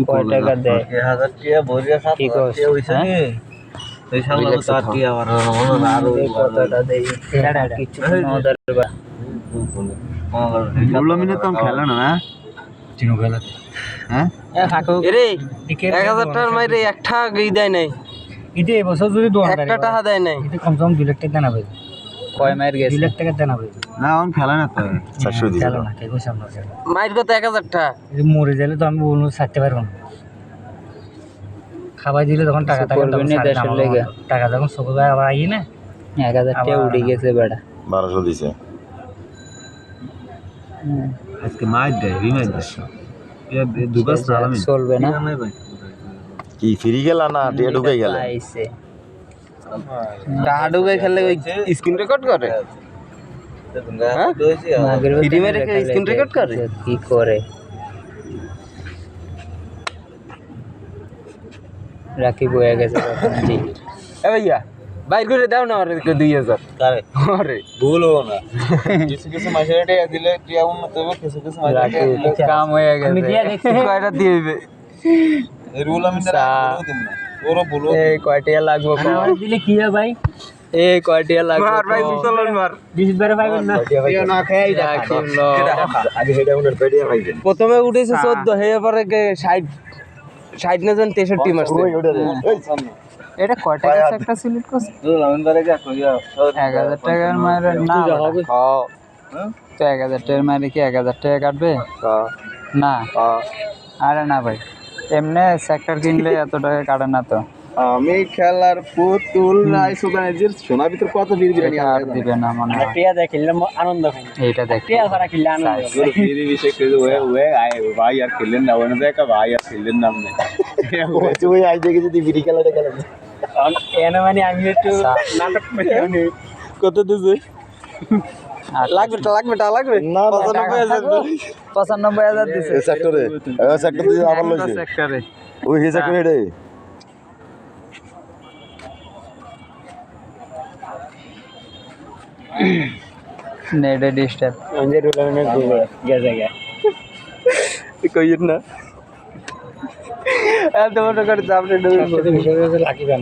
কয় টাকা। দেয়? হাজার টিয়া ভরিয়া সাত হ্যাঁ? এই সামনে তো তার টিয়া আমার আরও এই কতটা দেই কিছু নদের বা রুলামিনের তো খেলে না না চিনো গেলা হ্যাঁ? এরে এক হাজার টাকার মাইরে একটা ই দেয় নাই। ইতে এবছর যদি দু একটা টাকা দেয়। নাই। ইতে কমসে কম দুই লাখ টাকা দেনা পাইবে কয় মায়ের দুই গেছে লাখ টাকা দেনা পাইবে না অন খেলে না তো চারশো দিছে। চলো না কে কইছে আমরা। মাইর কত এক হাজার টাকা? যদি মরে গেলে তো আমি বলব ছাড়তে পারব না। খাবার দিলে তখন টাকা টাকা তখন দেশের লেগে। টাকা যখন চোখে আবার আই না? এক হাজার টাকা উড়ে গেছে বেড়া। বারোশো দিছে। আজকে মাইর দেয় দেয়। দুগাছ চলবে না। কি ফিরি গেলা না ঢুকে গেলে? আইছে টাকা ঢুকে খেলে ওই স্ক্রিন রেকর্ড করে? হ্যাঁ? মাগের ফ্রি মেরে লাগে record করে? কি করে? রাখি বয়ে গেছে ঠিক। এ ভাইয়া বাইর করে দাও না আরে দুই হাজার। আরে ভুল হব না। কিছু কিছু মাসের টাকা দিলে টিয়া উন্নত হবে কিছু কিছু রাখি কাম হয়ে আমি দিয়া গেছে কয়টা দিয়ে দিবে? রুলামিনের ওরও ভুল এই কয়টিয়া লাগবো আমার দিলে কি হয় ভাই? এই কয়টিয়া লাগবো মার ভাই চলন মার। বিশ বারে পাইবেন না। না খাই রাখি। আগে সেটা উনার প্রথমে উঠেছে চোদ্দ হয়ে পরে ষাট। ষাট না জন তেষট্টি মারছে। এটা কয় টাকা একটা সিলেক্ট করছে? রুলামিন বারে যা কইয়া এক হাজার টাকার মায়ের না। হ্যাঁ? তো এক হাজার টাকার মায়ের কি এক হাজার টাকা কাটবে? না। আরে না ভাই। এমনি সেক্টর কিনলে এত টাকা কাটে না তো। আমি খেলার পুতুল রাই সুগানের যে সোনার ভিতর কত বীর বিরিয়ানি এটা আর দিবে না মনে হয়। টিয়া দেখ খেললে আনন্দ পাই এইটা দেখ। টিয়া ছাড়া খেললে আনন্দ পাই। বীর বিষয় করে ওয়ে ওয়ে আয় ভাই আর খেললেন না ওনে দেখা ভাই আর খেললেন নাম নেই ওই আজ দেখে যদি বিড়ি খেলাটা খেলেন এনে মানে আমি একটু নাটক করে আমি কত দিছে লাগবে টা লাগবে টা লাগবে? না, পঁচানব্বই হাজার দিছে। সেক্টরে সেক্টর দিছে আবার লইছে সেক্টরে ওই হে সেক্টর হেডে নেটে ডিস্টার্ব আমাদের রুলামিনের গেছে গে কইয়েন না। এত বড় করে চাপড়ে সবচেয়ে বেশি না